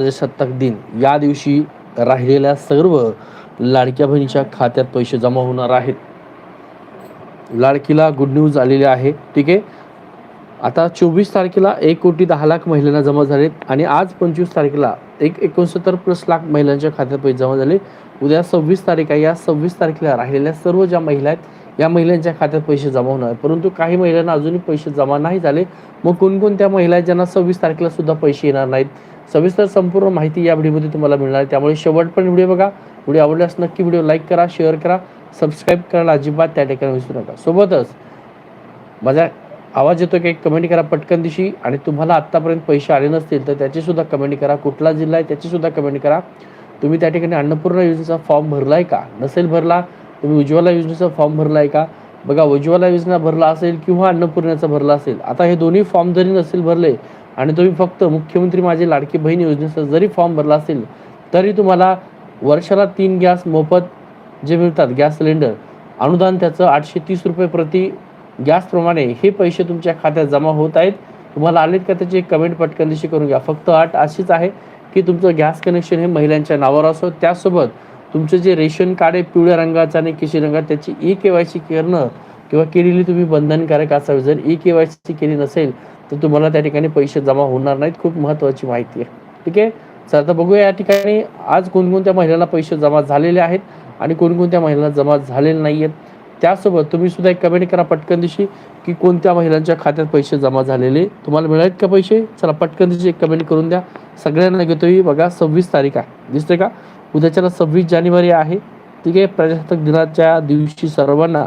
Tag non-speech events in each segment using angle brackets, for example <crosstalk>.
प्रजासत्ताक दिन. या दिवशी राहिलेल्या सर्व लाडक्या बहिणीच्या खात्यात पैसे जमा होणार आहेत. लाडकीला गुड न्यूज आलेली आहे. ठीक आहे? आता चोवीस तारखेला एक कोटी दहा लाख महिलांना जमा झालेत आणि आज पंचवीस तारखेला एक एकोणसत्तर प्लस लाख महिलांच्या खात्यात पैसे जमा झाले. उद्या सव्वीस तारीख आहे. या सव्वीस तारखेला राहिलेल्या सर्व ज्या महिला आहेत या महिलांच्या खात्यात पैसे जमा होणार आहेत. परंतु काही महिलांना अजूनही पैसे जमा नाही झाले. मग कोणकोणत्या महिला आहेत ज्यांना सव्वीस तारखेला सुद्धा पैसे येणार नाहीत? सविस्तर संपूर्ण माहिती या व्हिडिओमध्ये तुम्हाला मिळणार आहे. त्यामुळे शेवटपर्यंत व्हिडिओ बघा. व्हिडिओ आवडल्यास नक्की व्हिडिओ लाईक करा शेअर करा सबस्क्राईब करायला अजिबात त्या ठिकाणी विसरू नका. सोबतच माझा आवाज येतो की एक कमेंट करा पटकन दिशी. आणि तुम्हाला आत्तापर्यंत पैसे आले नसतील तर त्याचीसुद्धा कमेंट करा. कुठला जिल्हा आहे त्याचीसुद्धा कमेंट करा. तुम्ही त्या ठिकाणी अन्नपूर्णा योजनेचा फॉर्म भरला आहे का? नसेल भरला तुम्ही उज्ज्वला योजनेचा फॉर्म भरला आहे का? बघा उज्ज्वला योजना भरला असेल किंवा अन्नपूर्णाचा भरला असेल आता हे दोन्ही फॉर्म जरी नसेल भरले आणि तुम्ही फक्त मुख्यमंत्री माझे लाडकी बहीण योजनेचा जरी फॉर्म भरला असेल तरी तुम्हाला वर्षाला तीन गॅस मोफत जे मिळतात गॅस सिलेंडर अनुदान त्याचं आठशे तीस रुपये प्रति गॅसप्रमाणे हे पैसे तुमच्या खात्यात जमा होत आहेत. तुम्हाला आलेत का त्याची कमेंट पटकन दिशी करून घ्या. फक्त अट अशीच आहे की तुमचं गॅस कनेक्शन हे महिलांच्या नावावर असो त्यासोबत तुमचं जे रेशन कार्ड आहे पिवळ्या रंगाचं आणि केशी रंगात त्याची ई के वाय सी करणं किंवा केलेली तुम्ही बंधनकारक असावी. जर ई के वाय सी केली नसेल तर तुम्हाला त्या ठिकाणी पैसे जमा होणार नाहीत. खूप महत्त्वाची माहिती आहे. ठीक आहे? चला आता बघूया या ठिकाणी आज कोणकोणत्या महिलांना पैसे जमा झालेले आहेत आणि कोणकोणत्या महिलांना जमा झालेले नाही आहेत त्यासोबत तुम्ही सुद्धा एक कमेंट करा पटकन दिवशी की कोणत्या महिलांच्या खात्यात पैसे जमा झालेले. तुम्हाला मिळालेत का पैसे? चला पटकन दिवशी एक कमेंट करून द्या. सगळ्यांना घेतोय. बघा सव्वीस तारीख आहे. दिसते का? उद्याच्याला सव्वीस जानेवारी आहे. ठीक आहे? प्रजासत्ताक दिनाच्या दिवशी सर्वांना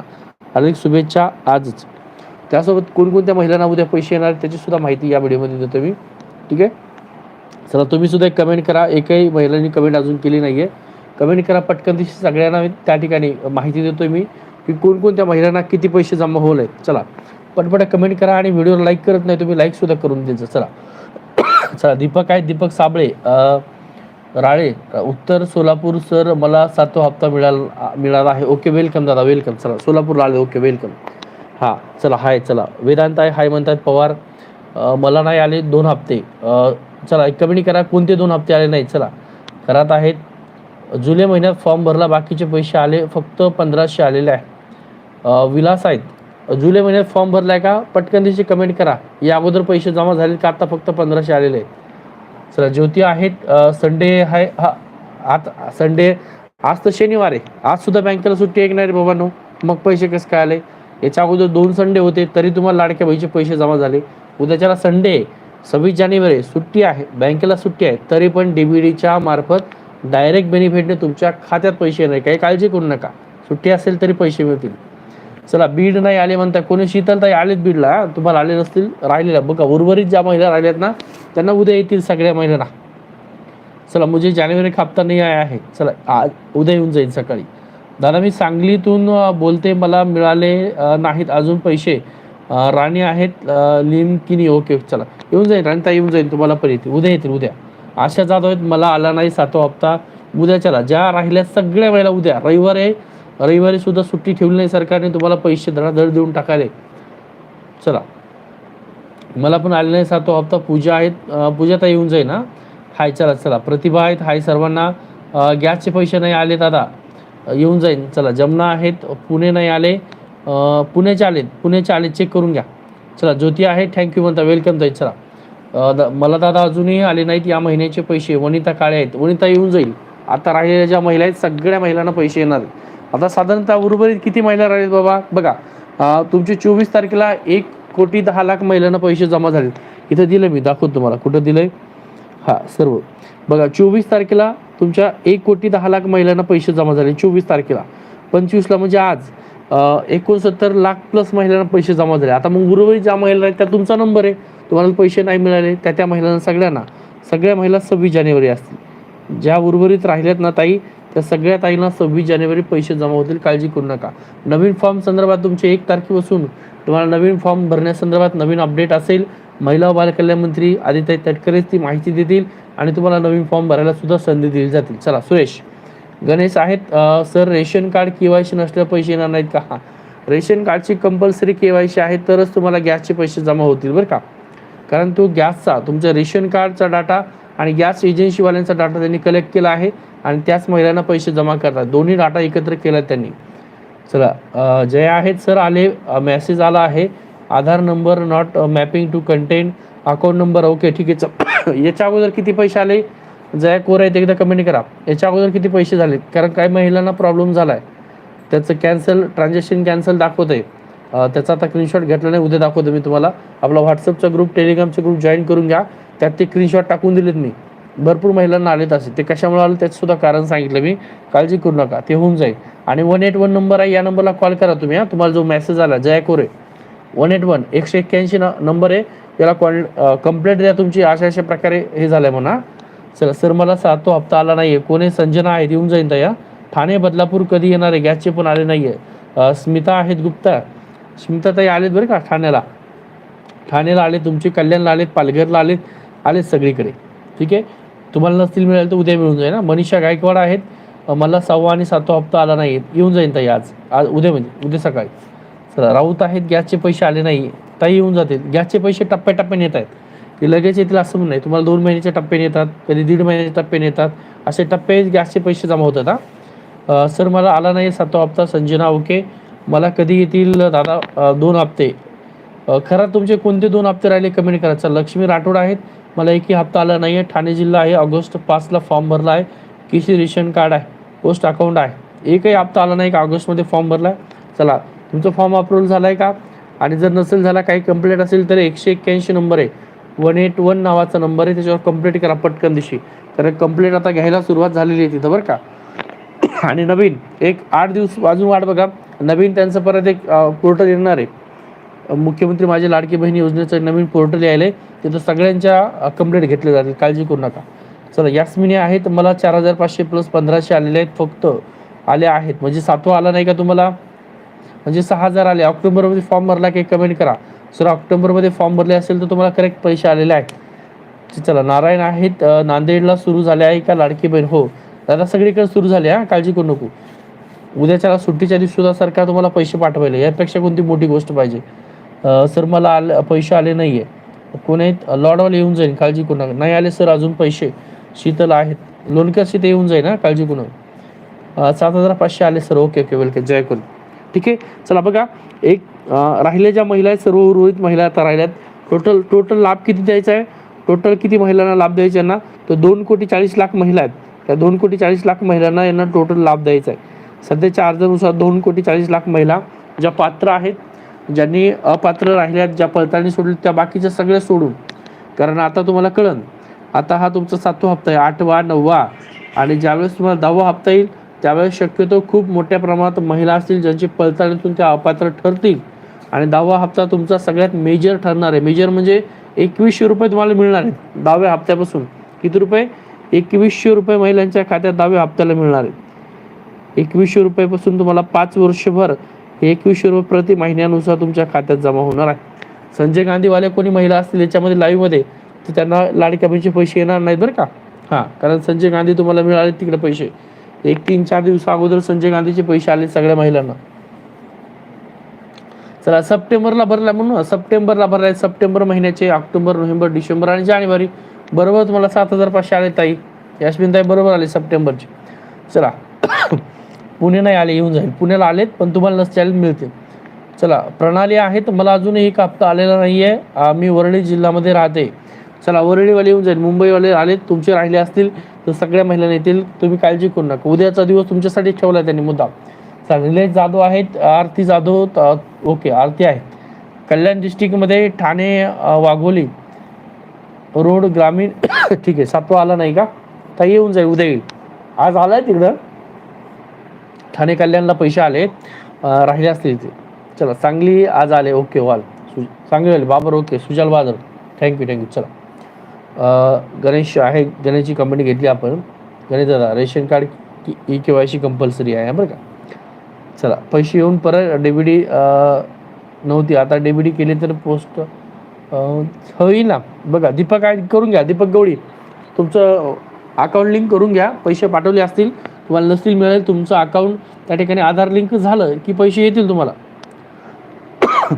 अनेक शुभेच्छा आजच. त्यासोबत कोणकोणत्या महिलांना उद्या पैसे येणार त्याची सुद्धा माहिती या व्हिडिओमध्ये देतो मी. ठीक आहे? चला तुम्ही सुद्धा एक कमेंट करा. एकही महिलांनी कमेंट अजून केली नाही आहे कमेंट करा पटकन दिवशी सगळ्यांना त्या ठिकाणी माहिती देतोय मी की कोणकोणत्या महिलांना किती पैसे जमा होऊ आहेत चला पटपट कमेंट करा आणि व्हिडिओला लाईक करत नाही तुम्ही लाईक सुद्धा करून द्यायचं चला. <coughs> चला दीपक आहे दीपक साबळे. राळे उत्तर सोलापूर सर मला सातवा हप्ता मिळाला मिळाला आहे. ओके वेलकम दादा वेलकम चला सोलापूर राळे ओके वेलकम हां चला हाय चला. वेदांत आहे हाय म्हणतात पवार मला नाही आले दोन हप्ते. चला एक कमेंट करा कोणते दोन हप्ते आले नाही? चला. करत आहेत. जुलै महिन्यात फॉर्म भरला बाकीचे पैसे आले फक्त पंधराशे आलेले आहे. विलास आहेत. जुलै महिन्यात फॉर्म भरला आहे का? पटकन दिवशी कमेंट करा. या अगोदर पैसे जमा झाले का? आता फक्त पंधराशे आलेले आहेत. चला ज्योती आहेत. संडे आहे हा आता संडे आज तर शनिवार आहे. आज सुद्धा बँकेला सुट्टी एक नाही रे बाबांनो? मग पैसे कसं काय आले? याच्या अगोदर दोन संडे होते तरी तुम्हाला लाडक्या बहिणीचे पैसे जमा झाले. उद्याच्याला संडे सव्वीस जानेवारी सुट्टी आहे. बँकेला सुट्टी आहे. तरी पण डीबीडीच्या मार्फत डायरेक्ट बेनिफिटने तुमच्या खात्यात पैसे येणार काही काळजी करू नका. सुट्टी असेल तरी पैसे मिळतील. चला बीड नाही आले म्हणता कोणी? शीतलताई आलेत बीडला. तुम्हाला आले नसतील राहिलेल्या. बघा उर्वरित ज्या महिला राहिल्यात ना त्यांना उद्या येतील सगळ्या महिलांना. चला मुझे जानेवारी का हप्ता नाही आहे? चला आज उद्या येऊन जाईल सकाळी. दादा मी सांगलीतून बोलते मला मिळाले नाहीत अजून पैसे. राणी आहेत लिमकिनी ओके चला. येऊन जाईल राणीता येऊन जाईल तुम्हाला पण येते उद्या येतील उद्या. आशा जाधव आहेत मला आला नाही सातवा हप्ता. उद्या चला ज्या राहिल्या सगळ्या वेळेला उद्या. रविवार आहे रविवारी सुद्धा सुट्टी ठेवली नाही सरकारने तुम्हाला पैसे धडाधड देऊन टाकाले चला. मला पण आले नाही सातवा हप्ता. पूजा आहेत पूजा तर येऊन जाईल ना हाय चला चला. प्रतिभा आहेत हाय सर्वांना. गॅसचे पैसे नाही आले दादा. येऊन जाईल चला जमना आहेत पुणे नाही आले. पुण्याचे आलेत. पुण्याचे आले चेक करून घ्या. चला ज्योती आहे थँक्यू म्हणता वेलकम जाईल चला. द- मला दादा अजूनही आले नाहीत या महिन्याचे पैसे. वनिता काळे आहेत. वनिता येऊन जाईल. आता राहिलेल्या ज्या महिला आहेत सगळ्या महिलांना पैसे येणार आहेत. आता साधारणतः उर्वरित किती महिला राहिलेत बाबा? बघा तुमचे चोवीस तारखेला एक कोटी दहा लाख महिलांना पैसे जमा झाले इथं दिलं मी दाखवतो तुम्हाला. कुठं दिलंय? हा सर्व. बघा चोवीस तारखेला तुमच्या एक कोटी दहा लाख महिलांना पैसे जमा झाले चोवीस तारखेला. पंचवीसला म्हणजे आज एकोणसत्तर लाख प्लस महिलांना पैसे जमा झाले. आता मग उर्वरित ज्या महिला आहेत त्या तुमचा नंबर आहे. तुम्हाला पैसे नाही मिळाले त्या त्या महिलांना सगळ्यांना. सगळ्या महिला सव्वीस जानेवारी असतील. ज्या उर्वरित राहिल्यात ना ताई त्या सगळ्या ताईंना सव्वीस जानेवारी पैसे जमा होतील काळजी करू नका. नवीन फॉर्म संदर्भात तुमचे एक तारखेपासून तुम्हाला नवीन फॉर्म भरण्यासंदर्भात नवीन अपडेट असेल महिला व बालकल्याण मंत्री आदित्य तटकरेच ती माहिती देतील आणि तुम्हाला नवीन फॉर्म भरायला सुद्धा संधी दिली जातील. चला सुरेश. गणेश आहेत सर रेशन कार्ड केवायसी नसल्या पैसे येणार नाहीत का? हा. रेशन कार्डची कंपल्सरी केवायसी आहे तरच तुम्हाला गॅसचे पैसे जमा होतील बरं का? कारण तो गॅसचा तुमच्या रेशन कार्डचा डाटा आणि गॅस एजन्सीवाल्यांचा डाटा त्यांनी कलेक्ट केला आहे आणि त्याच महिलांना पैसे जमा करतात. दोन्ही डाटा एकत्र केला त्यांनी. चला जे आहेत सर आले मेसेज आला आहे. Aadhaar number not mapping to content account number okay ठीक आहे <coughs> याच्या अगोदर किती पैसे आले? जया कोर आहेत एकदा कमेंट करा. याच्या अगोदर किती पैसे झाले कारण काही महिलांना प्रॉब्लेम झाला आहे त्याचं कॅन्सल ट्रान्झॅक्शन कॅन्सल दाखवत आहे त्याचा आता स्क्रीनशॉट घेतला नाही उद्या दाखवतो मी तुम्हाला. आपला व्हॉट्सअपचा ग्रुप टेलिग्रामचा ग्रुप जॉईन करून घ्या. त्यात ते स्क्रीनशॉट टाकून दिलेत मी. भरपूर महिलांना आलेत असे. ते कशामुळे आले त्याचं सुद्धा कारण सांगितलं मी. काळजी करू नका ते होऊन जाईल. आणि वन एट वन नंबर आहे या नंबरला कॉल करा तुम्ही हा. तुम्हाला जो मेसेज आला Jaya Kore. One eight one एकशे एक्क्याऐंशी नंबर आहे. याला कॉल कंप्लेंट द्या तुमची अशा अशा प्रकारे हे झालं आहे म्हणा. चला सर मला सातो हप्ता आला नाही आहे कोणी? संजना आहेत येऊन जाईन तया ठाणे बदलापूर कधी येणार आहे? गॅसचे पण आले नाही आहे स्मिता आहेत गुप्ता. स्मिता ताई आलेत बरं का ठाण्याला. ठाण्याला आले तुमचे कल्याणला आलेत पालघरला आलेत आलेत सगळीकडे. ठीक आहे? तुम्हाला नसतील मिळाले तर उद्या मिळून जाईल ना मनीषा गायकवाड आहेत. मला सहावा आणि सातवा हप्ता आला नाही येऊन जाईल ताई आज. आज उद्या म्हणजे उद्या सकाळी. चला राऊत आहेत गॅसचे पैसे आले नाही ताई येऊन जातील. गॅसचे पैसे टप्प्याटप्प्याने येत आहेत. ते लगेच येतील असं म्हणून नाही तुम्हाला दोन महिन्याच्या टप्प्याने येतात कधी दीड महिन्याच्या टप्प्याने येतात असे टप्पे गॅसचे पैसे जमा होतात हा. सर मला आला नाही सातवा हप्ता संजना ओके. मला कधी येतील दादा दोन हप्ते. खरं तुमचे कोणते दोन हप्ते राहिले कमेंट करायचं लक्ष्मी राठोड आहेत मला एकही हप्ता आला नाही आहे ठाणे जिल्हा आहे ऑगस्ट पाचला फॉर्म भरला आहे. किसी रेशन कार्ड आहे पोस्ट अकाउंट आहे. एकही हप्ता आला नाही का ऑगस्टमध्ये फॉर्म भरला आहे? चला तुमचा फॉर्म अप्रूव्हल झाला आहे का? आणि जर नसेल झाला काही कंप्लेंट असेल तर एकशे एक्क्याऐंशी नंबर आहे. वन एट वन नावाचा नंबर आहे त्याच्यावर कंप्लेंट करा पटकन दिवशी कारण कंप्लेंट आता घ्यायला सुरुवात झालेली आहे तिथं बरं का? आणि नवीन एक आठ दिवस अजून वाट बघा. नवीन त्यांचं परत एक पोर्टल येणार आहे. मुख्यमंत्री माझे लाडकी बहीण योजनेचं नवीन पोर्टल यायलंय. तिथं सगळ्यांच्या कंप्लेंट घेतल्या जातील. काळजी करू नका. चला यास्मिनी आहेत मला चार हजार पाचशे प्लस पंधराशे आलेले आहेत. फक्त आले आहेत. म्हणजे सातवा आला नाही का तुम्हाला? म्हणजे सहा हजार आले. ऑक्टोबरमध्ये फॉर्म भरला की कमेंट करा. सर ऑक्टोबरमध्ये फॉर्म भरले असेल तर तुम्हाला करेक्ट पैसे आलेले आहेत. चला नारायण आहेत. नांदेडला सुरू झाले आहे का लाडकी बहीण? हो. दादा सगळीकडे सुरू झाले हा? काळजी करू नको. उद्याच्या सुट्टीच्या दिवशी सुद्धा सरकार तुम्हाला पैसे पाठवायला यापेक्षा कोणती मोठी गोष्ट पाहिजे? सर मला आले पैसे आले नाही आहे कोणी लॉडवाला येऊन जाईल काळजी करू नका. नाही आले सर अजून पैसे. शीतल आहेत. लोणक्या शीत येऊन जाईल ना काळजी करू नका. सात हजार पाचशे आले सर ओके ओके वेलकम जय कोल ठीक आहे? चला बघा. एक राहिल्या ज्या महिला आहेत सर्व उर्वरित महिला आता राहिल्यात. टोटल टोटल लाभ किती द्यायचा आहे? टोटल किती महिलांना लाभ द्यायचा यांना? तर दोन कोटी चाळीस लाख महिला आहेत. त्या दोन कोटी चाळीस लाख महिलांना यांना टोटल लाभ द्यायचा आहे. सध्याच्या अर्जानुसार दोन कोटी चाळीस लाख महिला ज्या पात्र आहेत ज्यांनी अपात्र राहिल्यात ज्या पडताळणी सोडली त्या बाकीच्या सगळ्या सोडून. कारण आता तुम्हाला कळन आता हा तुमचा सातवा हप्ता आहे आठवा नववा. आणि ज्यावेळेस तुम्हाला दहावा हप्ता येईल त्यावेळेस शक्यतो खूप मोठ्या प्रमाणात महिला असतील ज्यांची पडताळणीतून त्या अपात्र ठरतील. आणि दहावा हप्ता तुमचा सगळ्यात मेजर ठरणार आहे. मेजर म्हणजे एकवीसशे रुपये तुम्हाला मिळणार आहेत दहाव्या हप्त्यापासून. किती रुपये? एकवीसशे रुपये महिलांच्या खात्यात दहाव्या हप्त्याला मिळणार आहेत. एकवीसशे रुपयापासून तुम्हाला पाच वर्षभर एकवीसशे रुपये प्रति महिन्यानुसार तुमच्या खात्यात जमा होणार आहे. संजय गांधीवाले कोणी महिला असतील याच्यामध्ये लाईव्हमध्ये तर त्यांना लाडक्या बहिणीचे पैसे येणार नाहीत बरं का? हां कारण संजय गांधी तुम्हाला मिळाले तिकडे पैसे. एक तीन चार दिवसा अगोदर संजय गांधीचे पैसे आले सगळ्या महिलांना. चला सप्टेंबरला भरला म्हणून सप्टेंबरला भरलाय. सप्टेंबर महिन्याचे ऑक्टोबर नोव्हेंबर डिसेंबर आणि जानेवारी. बरोबर तुम्हाला सात हजार पाचशे आले ताई. यास्मिन ताई बरोबर आले सप्टेंबरचे. चला. पुणे नाही आले येऊन जाईल. पुण्याला आलेत पण तुम्हाला नसल्याला मिळतील. चला प्रणाली आहेत मला अजूनही एक हप्ता आलेला नाही आहे मी वरळी जिल्ह्यामध्ये राहते. चला वरळीवाले येऊन जाईल. मुंबईवाले आलेत तुमचे राहिले असतील तर सगळ्या महिलांना येतील. तुम्ही काळजी करू नका. उद्याचा दिवस तुमच्यासाठी ठेवला त्यांनी मुद्दा चालेल जाधव आहेत आरती जाधव ओके आरती आहे. कल्याण डिस्ट्रिक्टमध्ये ठाणे वाघोली रोड ग्रामीण <coughs> ठीक आहे सातवा आला नाही का? ताई येऊन जाईल उद्या येईल. आज आलाय तिकडं? ठाणे कल्याणला पैसे आले राहिले असतील ते. चला चांगली आज आले ओके वाल. सु आले बाबर ओके. सुजाल बादर थँक्यू थँक्यू चला. गणेश आहे गणेशची कंपनी घेतली आपण. गणेश दादा ration card E K Y C compulsory आहे बरं का? चला पैसे येऊन परत डेबिडी नव्हती. आता डेबिडी केली तर पोस्ट होईल ना? बघा दीपक आहे करून घ्या. दीपक गवळी. तुमचं अकाउंट लिंक करून घ्या. पैसे पाठवले असतील. तुम्हाला नसतील मिळेल तुमचं अकाउंट त्या ठिकाणी आधार लिंक झालं की पैसे येतील तुम्हाला. <coughs>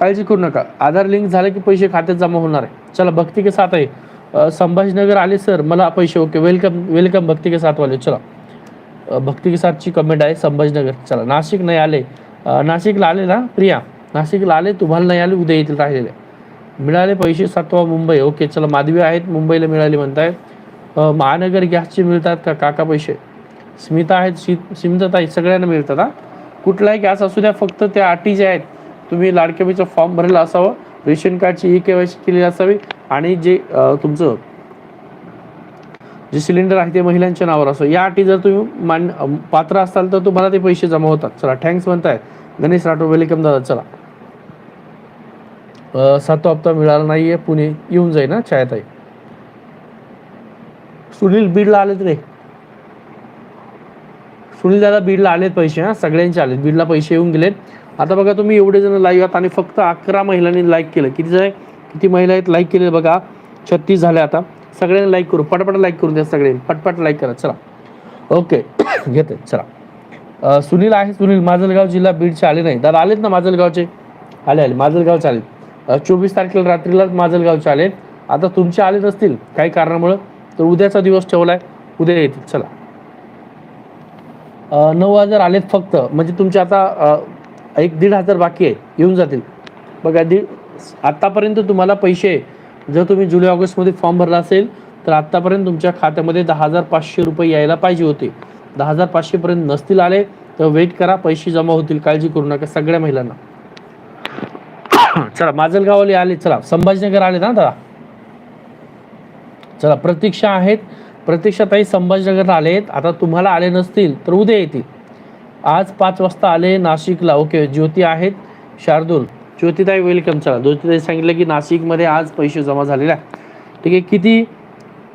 काळजी करू नका. आधार लिंक झालं की पैसे खात्यात जमा होणार आहे. चला भक्ती के साथ आहे संभाजीनगर आले सर मला पैसे ओके वेलकम वेलकम भक्ती के साथ वाले चला. भक्ती के साथची कमेंट आहे संभाजीनगर. चला नाशिक नाही आले. नाशिकला आले ना प्रिया? नाशिकला आले तुम्हाला नाही आले उद्या येतील राहिलेले. मिळाले पैसे सातवा मुंबई. ओके चला माधवी आहेत मुंबईला मिळाले म्हणताय महानगर गॅसचे मिळतात का? काका पैसे. स्मिता आहेत शी स्मिताताई सगळ्यांना मिळतात ना कुठलाही गॅस असू द्या फक्त त्या अटी ज्या आहेत तुम्ही लाडकेबीचं फॉर्म भरलेला असावं रेशन कार्डची ई के वाय सी केलेली असावी आणि जे तुमचं जे सिलेंडर आहे ते महिलांच्या नावावर असो. या अटी जर तुम्ही मान पात्र असाल तर तुम्हाला ते पैसे जमा होतात. चला थँक्स म्हणताय. गणेश राठोड वेलकम दादा. चला. अ, सातवा हप्ता मिळाला नाहीये पुणे येऊन जाईल ना छायाताई. सुनील बीडला आले रे. सुनील दादा बीडला आलेत पैसे हा? सगळ्यांचे आलेत. बीडला पैसे येऊन गेलेत. आता बघा तुम्ही एवढे जण लाईव्ह आहात आणि फक्त अकरा महिलांनी लाईक केलं. किती आहे किती महिला आहेत? लाईक केले बघा. छत्तीस झाले आता. सगळ्यांनी लाईक करू. पटपट लाईक करून द्या सगळे. पटपट लाईक करा. चला. ओके <coughs> घेते. चला. सुनील आहे सुनील. माजलगाव जिल्हा बीडचे आले नाही. दादा आलेत ना माजलगावचे? आले आले. माजलगावचे आलेत. चोवीस तारखेला रात्रीला माजलगावचे आले आता तुमचे आले नसतील काही कारणामुळं तर उद्याचा दिवस ठेवला आहे उद्या येतील. चला. नऊ हजार आलेत फक्त. म्हणजे तुमचे आता एक दीड हजार बाकी आहे येऊन जातील. बघा दीड आत्तापर्यंत तुम्हाला पैसे जर तुम्ही जुलै ऑगस्टमध्ये फॉर्म भरला असेल तर आत्तापर्यंत तुमच्या खात्यामध्ये दहा हजार पाचशे रुपये यायला पाहिजे होते. दहा हजार पाचशेपर्यंत नसतील आले तर वेट करा पैसे जमा होतील काळजी करू नका सगळ्या महिलांना. चला माजलगावले आले चला संभाजीनगर आले ना दादा. चला प्रतीक्षा आहेत. प्रतीक्षाताई संभाजीनगरला आलेत. आता तुम्हाला आले नसतील तर उद्या येतील. आज पाच वाजता आले नाशिकला. ओके ज्योती आहेत. शार्दूल ज्योतिताई वेलकम चला ज्योतिताई सांगितलं की नाशिकमध्ये आज पैसे जमा झालेले आहे ठीक आहे किती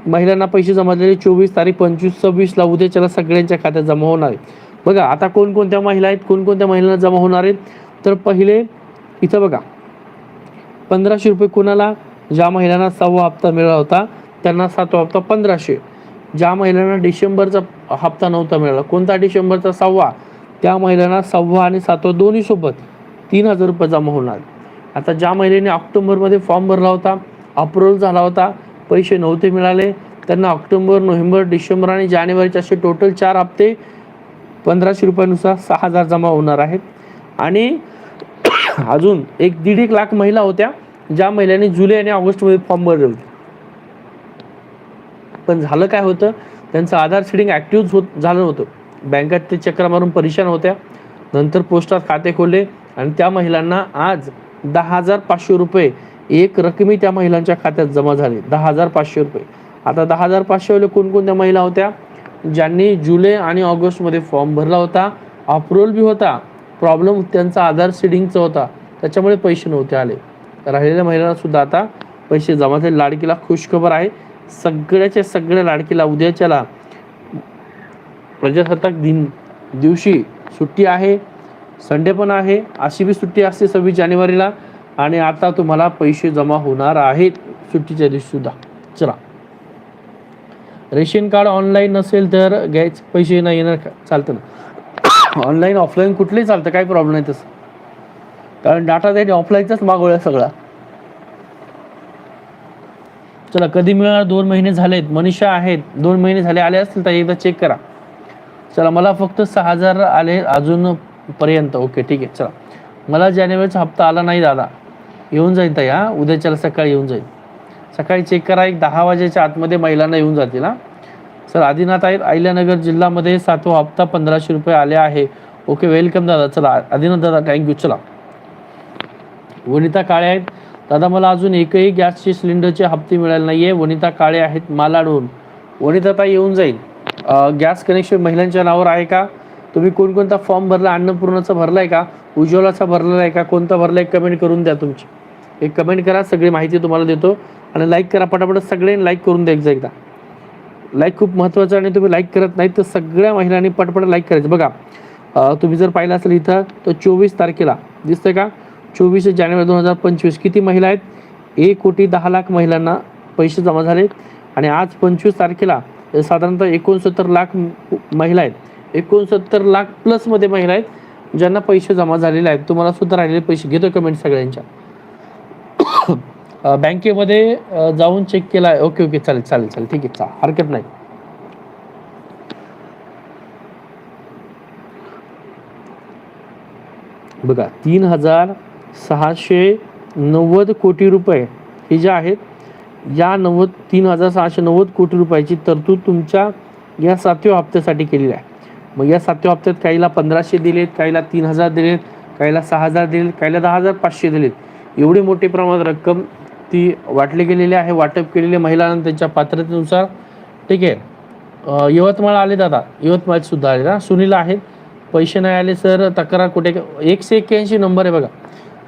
महिलांना पैसे जमा झालेले? चोवीस तारीख पंचवीस सव्वीसला उद्याच्याला सगळ्यांच्या खात्यात जमा होणार आहे बघा आता कोणकोणत्या महिला आहेत कोणकोणत्या महिलांना जमा होणार आहेत? तर पहिले इथं बघा. पंधराशे रुपये कोणाला? ज्या महिलांना सहावा हप्ता मिळाला होता त्यांना सातवा हप्ता पंधराशे. ज्या महिलांना डिसेंबरचा हप्ता नव्हता मिळाला कोणता डिसेंबरचा सहावा त्या महिलांना सहावा आणि सातवा दोन्ही सोबत तीन हजार रुपये जमा होणार. आता ज्या महिलेने ऑक्टोबरमध्ये फॉर्म भरला होता अप्रुव्हल झाला होता पैसे नव्हते मिळाले त्यांना ऑक्टोबर नोव्हेंबर डिसेंबर आणि जानेवारीचे असे टोटल चार हप्ते पंधराशे रुपयानुसार सहा हजार जमा होणार आहेत. आणि अजून एक दीड एक लाख महिला होत्या ज्या महिलांनी जुलै आणि ऑगस्टमध्ये फॉर्म भरले होते. पण झालं काय होतं? त्यांचं आधार सिडिंग ॲक्टिव्ह होत झालं नव्हतं. बँकात ते चक्र मारून परेशान होत्या. नंतर पोस्टात खाते खोलले आणि त्या महिलांना आज दहा हजार पाचशे रुपये एक रकमी त्या महिलांच्या खात्यात जमा झाले. दहा हजार पाचशे रुपये. आता दहा हजार पाचशेवाले कोणकोणत्या महिला होत्या? ज्यांनी जुलै आणि ऑगस्टमध्ये फॉर्म भरला होता. अप्रुव्हल बी होता. प्रॉब्लेम त्यांचा आधार सिडिंगचा होता. त्याच्यामुळे पैसे नव्हते आले. राहिलेल्या महिलांना सुद्धा आता पैसे जमा झाले. लाडकीला खुशखबर आहे. सगळ्याच्या सगळ्या लाडकीला उद्याच्याला प्रजासत्ताक दिन दिवशी सुट्टी आहे संडे पण आहे अशी बी सुट्टी असते सव्वीस जानेवारीला आणि आता तुम्हाला पैसे जमा होणार आहेत सुट्टीच्या दिवशी सुद्धा. चला. रेशन कार्ड ऑनलाईन नसेल तर घ्यायचे पैसे नाही येणार चालतं ना. ऑनलाईन ऑफलाईन कुठलंही चालतं काही प्रॉब्लेम नाही तसं. कारण डाटा त्याने ऑफलाईनचाच मागवला सगळा. चला कधी मिळणार? दोन महिने झालेत. मनीषा आहेत. दोन महिने झाले. आले असतील तर एकदा चेक करा. चला मला फक्त सहा हजार आले अजून पर्यंत. ओके ठीक आहे. चला. मला जानेवारीचा हप्ता आला नाही दादा. येऊन जाईल तया या उद्याच्याला सकाळी येऊन जाईल सकाळी चेक करा. एक दहा वाजेच्या आतमध्ये महिलांना येऊन जातील हा. सर आदिनाथ आहेत अहिल्यानगर जिल्ह्यामध्ये सातवा हप्ता पंधराशे रुपये आले आहे. ओके वेलकम दादा. चला आदिनाथ दादा थँक्यू चला. वनिता काळे आहेत. दादा मला अजून एकही गॅसचे सिलेंडरचे हप्ते मिळाले नाही आहे वनिता काळे आहेत मालाडहून वनिता ताई येऊन जाईल. गॅस कनेक्शन महिलांच्या नावावर आहे का? तुम्ही कोणकोणता फॉर्म भरला अन्नपूर्णाचा भरला आहे का? उज्ज्वलाचा भरलेला आहे का? कोणता भरला आहे कमेंट करून द्या तुमची. एक कमेंट करा सगळी माहिती तुम्हाला देतो. आणि लाईक करा पटापट सगळे लाईक करून द्या एकदा एकदा. लाईक खूप महत्त्वाचं आणि तुम्ही लाईक करत नाही तर सगळ्या महिलांनी पटपट लाईक करायचं. बघा तुम्ही जर पाहिलं असेल इथं तर चोवीस तारखेला. दिसतंय का? चोवीस जानेवारी दोन हजार पंचवीस. किती महिला आहेत? एक कोटी दहा लाख महिलांना पैसे जमा झाले आणि आज पंचवीस तारखेला साधारणतः एकोणसत्तर लाख महिला आहेत. एकोणसत्तर लाख प्लसमध्ये महिला आहेत ज्यांना पैसे जमा झालेले आहेत. तुम्हाला सुद्धा राहिलेले पैसे घेतो कमेंट सगळ्यांच्या. बँकेमध्ये जाऊन चेक केला. आहे ओके ओके चालेल चालेल चालेल. ठीक आहे चालेल हरकत नाही. बघा तीन हजार सहाशे नव्वद कोटी रुपये. हे जे आहेत या नव्वद तीन हजार सहाशे नव्वद कोटी रुपयाची तरतूद तुमच्या या सातव्या हप्त्यासाठी केलेली आहे. मग या सातव्या हप्त्यात काहीला पंधराशे दिलेत काहीला तीन हजार दिलेत काहीला सहा हजार दिलेत काहीला दहा हजार पाचशे दिलेत. एवढी मोठी प्रमाणात रक्कम ती वाटली गेलेली आहे वाटप केलेली महिलांना त्यांच्या पात्रतेनुसार. ठीक आहे. यवतमाळ आले दादा. यवतमाळ सुद्धा आले ना? सुनील आहेत. पैसे नाही आले सर. तक्रार कुठे? एकशे एक्क्याऐंशी नंबर आहे बघा.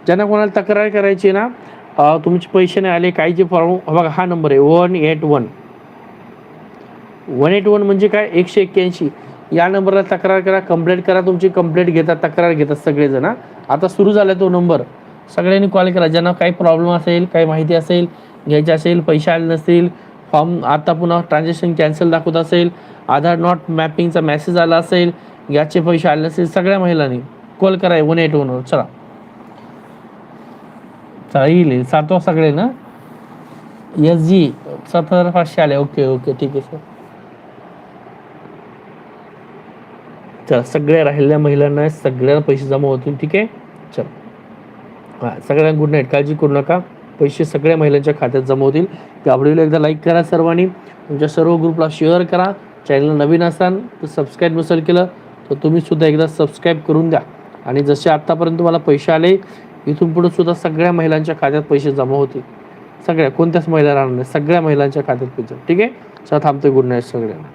ज्यांना कोणाला तक्रार करायची आहे ना तुमचे पैसे नाही आले काही जे फॉर्म हो बघा हा नंबर आहे one eight one. One eight one म्हणजे काय? एकशे एक्क्याऐंशी. या नंबरला तक्रार करा कंप्लेंट करा तुमची कंप्लेंट घेतात तक्रार घेतात सगळेजण आता सुरू झाला तो नंबर. सगळ्यांनी कॉल करा ज्यांना काही प्रॉब्लेम असेल काही माहिती असेल घ्यायची असेल पैसे आले नसतील फॉर्म आता पुन्हा ट्रान्झॅक्शन कॅन्सल दाखवत असेल आधार नॉट मॅपिंगचा मेसेज आला असेल गॅसचे पैसे आले नसेल सगळ्या महिलांनी कॉल करा वन एट वनवर चला. चला येईल सातवा सगळे ना? एस जी सात हजार पाचशे आले. ओके ओके ठीक आहे सर चला सगळ्या राहिलेल्या महिलांना सगळ्या पैसे जमा होतील ठीक आहे? चल. हां सगळ्यांना गुड नाईट काळजी करू नका. पैसे सगळ्या महिलांच्या खात्यात जमा होतील. त्या व्हिडिओला एकदा लाईक करा सर्वांनी. तुमच्या सर्व ग्रुपला शेअर करा. चॅनल नवीन असाल तर सबस्क्राईब नसेल केलं तर तुम्ही सुद्धा एकदा सबस्क्राईब करून द्या. आणि जसे आत्तापर्यंत तुम्हाला पैसे आले इथून पुढे सुद्धा सगळ्या महिलांच्या खात्यात पैसे जमा होतील. सगळ्या कोणत्याच महिला राहणार नाही. सगळ्या महिलांच्या खात्यात पैसे. ठीक आहे? चला थांबतोय. गुड नाईट सगळ्यांना.